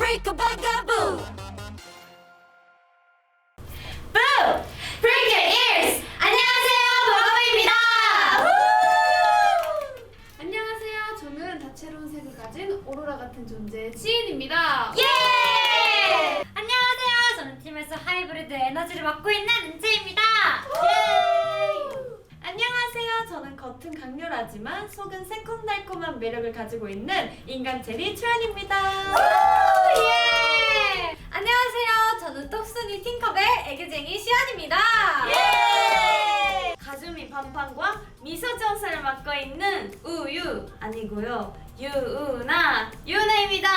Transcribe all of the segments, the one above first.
break a bugaboo. Boo! Bring your ears! 안녕하세요, 버거입니다. 안녕하세요. 저는 다채로운 색을 가진 오로라 같은 존재 지인입니다. 예! 안녕하세요. 저는 팀에서 하이브리드 에너지를 맡고 있는 은채입니다. 안녕하세요. 저는 겉은 강렬하지만 속은 새콤달콤한 매력을 가지고 있는 인간 체리 초연입니다. 예! 안녕하세요. 저는 똑순이 팅커벨 애교쟁이 시연입니다. 예! 가슴이 판판과 미소 정사를 맡고 있는 우유 아니고요. 유우나 유나입니다.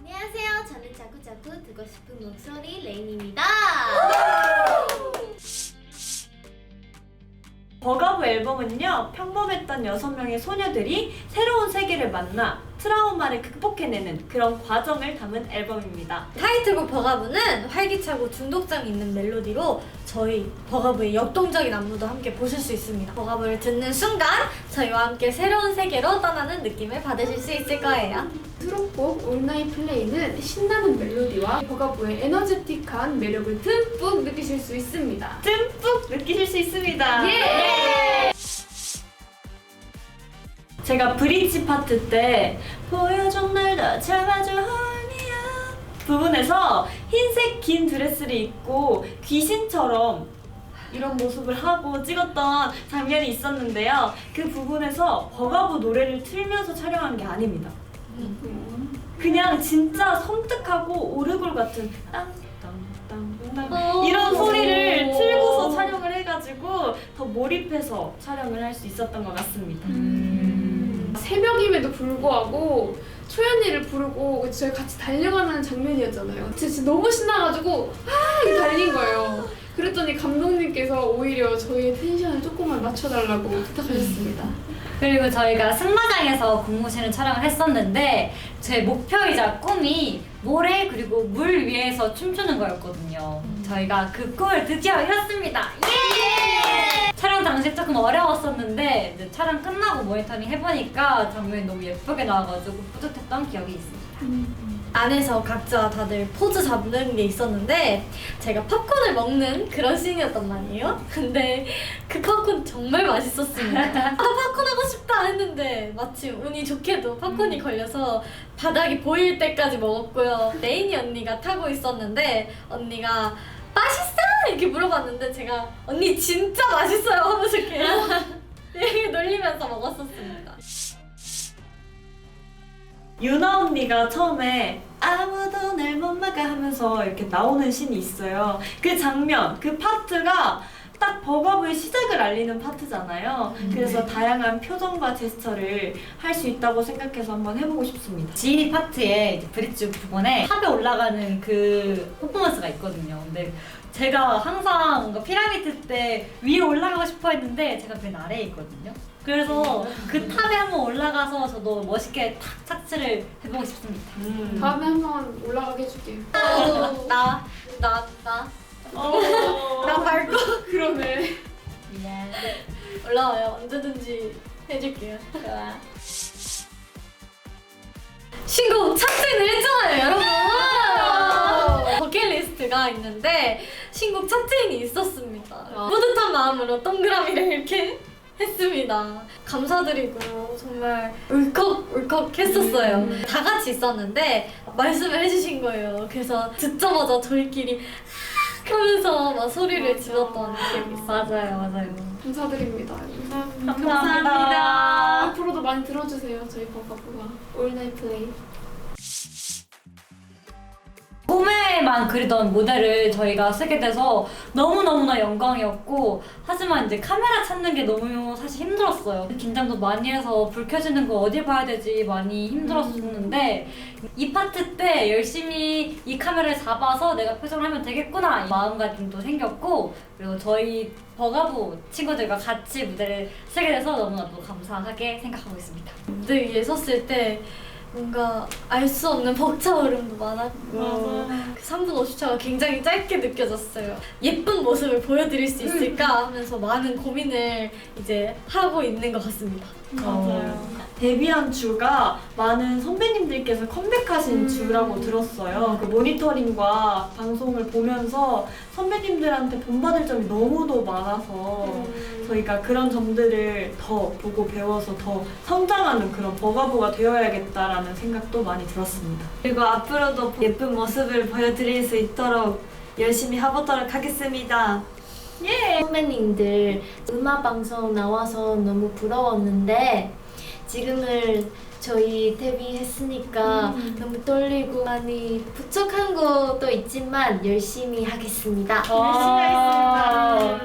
안녕하세요. 저는 자꾸자꾸 듣고 싶은 목소리 레인입니다. 버가브 앨범은요 평범했던 여섯 명의 소녀들이 새로운 세계를 만나 트라우마를 극복해내는 그런 과정을 담은 앨범입니다. 타이틀곡 버가브는 활기차고 중독성 있는 멜로디로 저희 버가브의 역동적인 안무도 함께 보실 수 있습니다. 버가브를 듣는 순간 저희와 함께 새로운 세계로 떠나는 느낌을 받으실 수 있을 거예요. 트롯곡 올나이 플레이는 신나는 멜로디와 버가부의 에너제틱한 매력을 듬뿍 느끼실 수 있습니다. 듬 뿍 느끼실 수 있습니다. 예! 제가 브릿지 파트 때 보여줘 날더 잡아줘 홀미야 부분에서 흰색 긴 드레스를 입고 귀신처럼 이런 모습을 하고 찍었던 장면이 있었는데요. 그 부분에서 버가부 노래를 틀면서 촬영한 게 아닙니다. 그냥 진짜 섬뜩하고 오르골 같은 땅 땅땅땅 이런 소리를 틀고서 촬영을 해가지고 더 몰입해서 촬영을 할 수 있었던 것 같습니다. 새벽임에도 불구하고 초연이를 부르고 저희 같이 달려가는 장면이었잖아요. 진짜 너무 신나가지고 아 이게 달린 거예요. 그랬더니 감독님께서 오히려 저희의 텐션을 조금만 맞춰달라고 부탁하셨습니다. 그리고 저희가 승마장에서 공모실은 촬영을 했었는데 제 목표이자 꿈이 모래 그리고 물 위에서 춤추는 거였거든요. 저희가 그 꿈을 드디어 이뤘습니다. 예! 촬영 당시 조금 어려웠었는데 이제 촬영 끝나고 모니터링 해보니까 장면이 너무 예쁘게 나와가지고 뿌듯했던 기억이 있습니다. 안에서 각자 다들 포즈 잡는 게 있었는데 제가 팝콘을 먹는 그런 씬이었단 말이에요. 근데 그 팝콘 정말 맛있었습니다. 아 팝콘 하고 싶다 했는데 마침 운이 좋게도 팝콘이 걸려서 바닥이 보일 때까지 먹었고요. 레이니 언니가 타고 있었는데 언니가 맛있어 이렇게 물어봤는데 제가 언니 진짜 맛있어요 하면서 이렇게 이렇게 놀리면서 먹었었습니다. 유나 언니가 처음에 아무도 날 못 막아 하면서 이렇게 나오는 신이 있어요. 그 장면, 그 파트가 딱 버버브의 시작을 알리는 파트잖아요. 그래서 다양한 표정과 제스처를 할 수 있다고 생각해서 한번 해보고 싶습니다. 지인이 파트에 이제 브릿지 부분에 탑에 올라가는 그 퍼포먼스가 있거든요. 근데 제가 항상 뭔가 피라미드 때 위에 올라가고 싶어 했는데 제가 맨 아래에 있거든요. 그래서 그 탑에 한번 올라가서 저도 멋있게 탁 착지를 해보고 싶습니다. 음. 다음에 한번 올라가게 해줄게요. 나, 나, 나, 어. 나 밟고 그러네. 미안. 올라와요. 언제든지 해줄게요. 좋아. 신곡 탑10을 했잖아요, 여러분! 버킷리스트가 있는데 신곡 탑10이 있었습니다. 뿌듯한 마음으로 동그라미를 이렇게 했습니다. 감사드리고 정말 울컥 울컥 했었어요. 다 같이 있었는데 말씀을 해주신 거예요. 그래서 듣자마자 저희끼리 하면서 막 소리를 질렀던 기억이 있어요. 맞아요, 맞아요. 감사드립니다. 감사합니다. 앞으로도 많이 들어주세요. 저희 버가부가 올나이 플레이. 꿈에만 그리던 모델을 저희가 쓰게 돼서 너무너무나 영광이었고 하지만 이제 카메라 찾는 게 너무 사실 힘들었어요. 긴장도 많이 해서 불 켜지는 거 어디 봐야 되지 많이 힘들었었는데 이 파트 때 열심히 이 카메라를 잡아서 내가 표정을 하면 되겠구나 이 마음가짐도 생겼고 그리고 저희 버가부 친구들과 같이 무대를 쓰게 돼서 너무나도 감사하게 생각하고 있습니다. 무대 위에 섰을 때 뭔가 알 수 없는 벅차오름도 많았고 맞아. 그 3분 50초가 굉장히 짧게 느껴졌어요. 예쁜 모습을 보여드릴 수 있을까 하면서 많은 고민을 이제 하고 있는 것 같습니다. 맞아요. 데뷔한 주가 많은 선배님들께서 컴백하신 음. 주라고 들었어요. 그 모니터링과 방송을 보면서 선배님들한테 본받을 점이 너무도 많아서 음. 저희가 그런 점들을 더 보고 배워서 더 성장하는 그런 버가보가 되어야겠다라는 생각도 많이 들었습니다. 그리고 앞으로도 예쁜 모습을 보여드릴 수 있도록 열심히 해보도록 하겠습니다. 선배님들 음악 방송 나와서 너무 부러웠는데 지금은 저희 데뷔했으니까 너무 떨리고 많이 부족한 것도 있지만 열심히 하겠습니다. 아.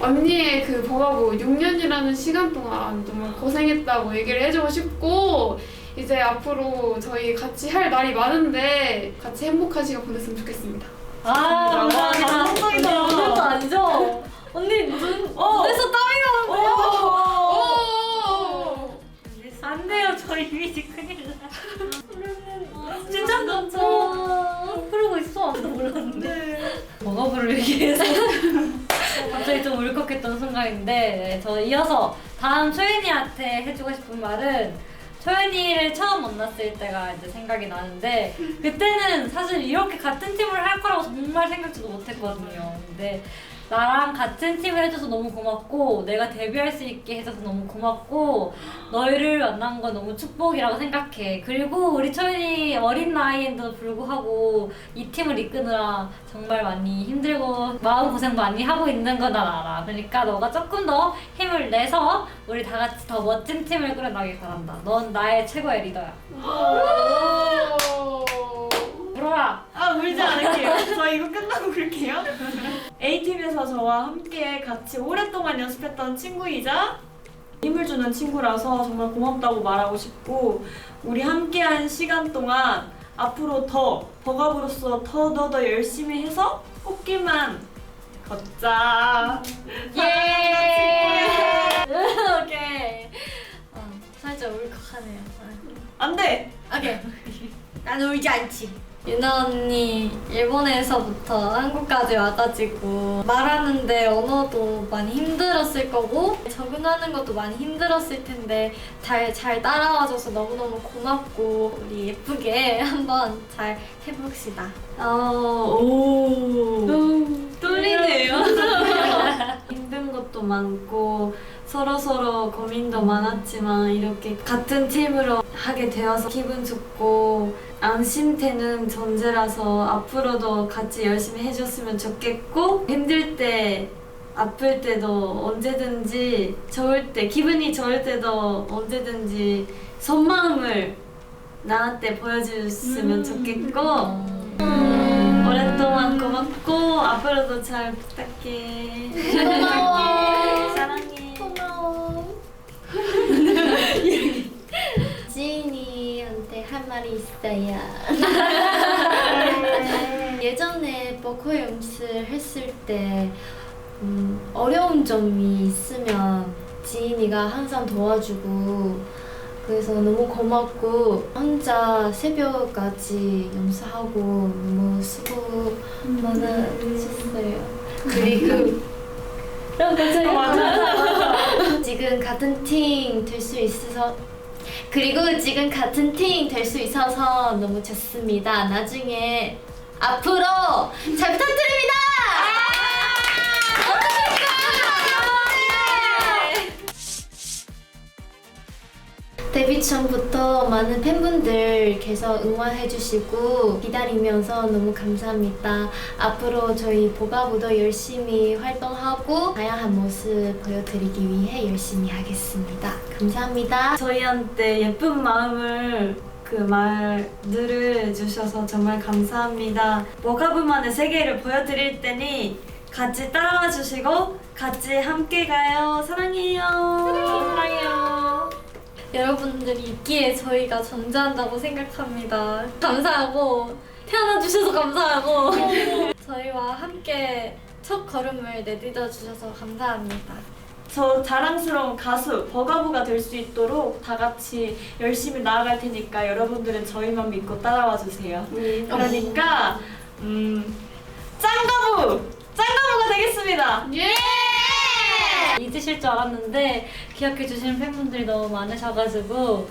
언니의 그 버가보 6년이라는 시간 동안 정말 고생했다고 얘기를 해주고 싶고 이제 앞으로 저희 같이 할 날이 많은데 같이 행복한 시간 보냈으면 좋겠습니다. 아, 감사합니다. 감사합니다. 그것도 아니죠? 언니 눈, 어. 눈에서 땀이 나는 거야. 오! 안 돼요. 저 이미지 큰일 나. 진짜 어, 부르고 있어. 아무도 몰랐는데. 버거브를 얘기해서 갑자기 좀 울컥했던 순간인데 네, 저 이어서 다음 초연이한테 해주고 싶은 말은 초연이를 처음 만났을 때가 이제 생각이 나는데 그때는 사실 이렇게 같은 팀을 할 거라고 정말 생각지도 못했거든요. 근데 나랑 같은 팀을 해줘서 너무 고맙고 내가 데뷔할 수 있게 해줘서 너무 고맙고 너희를 만난 건 너무 축복이라고 생각해. 그리고 우리 초연이 어린 나이에도 불구하고 이 팀을 이끄느라 정말 많이 힘들고 마음 고생 많이 하고 있는 건난 알아. 그러니까 너가 조금 더 힘을 내서 우리 다 같이 더 멋진 팀을 꾸려나가길 바란다. 넌 나의 최고의 리더야. 오! 불어라. 아 울지 않을게요. 저 이거 끝나고 울게요. A팀에서 저와 함께 같이 오랫동안 연습했던 친구이자 힘을 주는 친구라서 정말 고맙다고 말하고 싶고 우리 함께한 시간 동안 앞으로 더 버가브로서 더더더 열심히 해서 꽃길만 걷자. 예! 오케이. 어, 살짝 울컥하네요. 안 돼. 오케이. 난 울지 않지. 유나 언니 일본에서부터 한국까지 와가지고 말하는데 언어도 많이 힘들었을 거고 적응하는 것도 많이 힘들었을 텐데 잘, 잘 따라와줘서 너무너무 고맙고 우리 예쁘게 한번 잘 해봅시다. 어, 오. 떨리네요. 힘든 것도 많고 서로 서로 고민도 많았지만 이렇게 같은 팀으로 하게 되어서 기분 좋고 안심되는 존재라서 앞으로도 같이 열심히 해줬으면 좋겠고 힘들 때 아플 때도 언제든지 좋을 때 기분이 좋을 때도 언제든지 속마음을 나한테 보여줬으면 좋겠고 음, 오랫동안 고맙고 앞으로도 잘 부탁해. 고마워. 사랑해. 고마워. 지인이한테 할 말이 있어요. 예전에 보컬 연습 했을 때 음, 어려운 점이 있으면 지인이가 항상 도와주고 그래서 너무 고맙고 혼자 새벽까지 연습하고 너무 수고 많으셨어요. 그리고 맞아요. 지금 같은 팀 될 수 있어서 그리고 지금 같은 팀 될 수 있어서 너무 좋습니다. 나중에 앞으로 잘 부탁드립니다. 데뷔 전부터 많은 팬분들 계속 응원해주시고 기다리면서 너무 감사합니다. 앞으로 저희 보가보도 열심히 활동하고 다양한 모습 보여드리기 위해 열심히 하겠습니다. 감사합니다. 저희한테 예쁜 마음을 그 말들을 주셔서 정말 감사합니다. 워가브만의 세계를 보여드릴 테니 같이 따라와 주시고 같이 함께 가요. 사랑해요. 사랑해요. 여러분들이 있기에 저희가 존재한다고 생각합니다. 감사하고 태어나 주셔서 감사하고 저희와 함께 첫 걸음을 내딛어 주셔서 감사합니다. 저 자랑스러운 가수 버가부가 될 수 있도록 다 같이 열심히 나아갈 테니까 여러분들은 저희만 믿고 따라와 주세요. 그러니까 음 짱가부 짱가부가 되겠습니다. 예! 잊으실 줄 알았는데 기억해 주시는 팬분들이 너무 많으셔가지고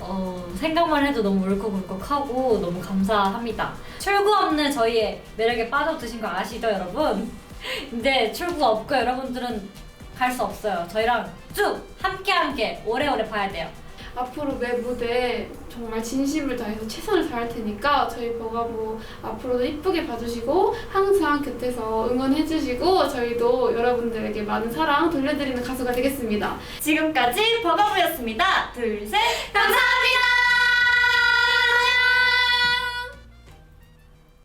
어, 생각만 해도 너무 울컥울컥하고 너무 감사합니다. 출구 없는 저희의 매력에 빠져드신 거 아시죠, 여러분? 이제 출구가 없고 여러분들은 갈 수 없어요. 저희랑 쭉 함께 함께 오래오래 봐야 돼요. 앞으로 매 무대 정말 진심을 다해서 최선을 다할 테니까 저희 버가보 앞으로도 이쁘게 봐주시고 항상 곁에서 응원해주시고 저희도 여러분들에게 많은 사랑 돌려드리는 가수가 되겠습니다. 지금까지 버가부였습니다. 둘, 셋.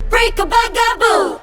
Break a bugaboo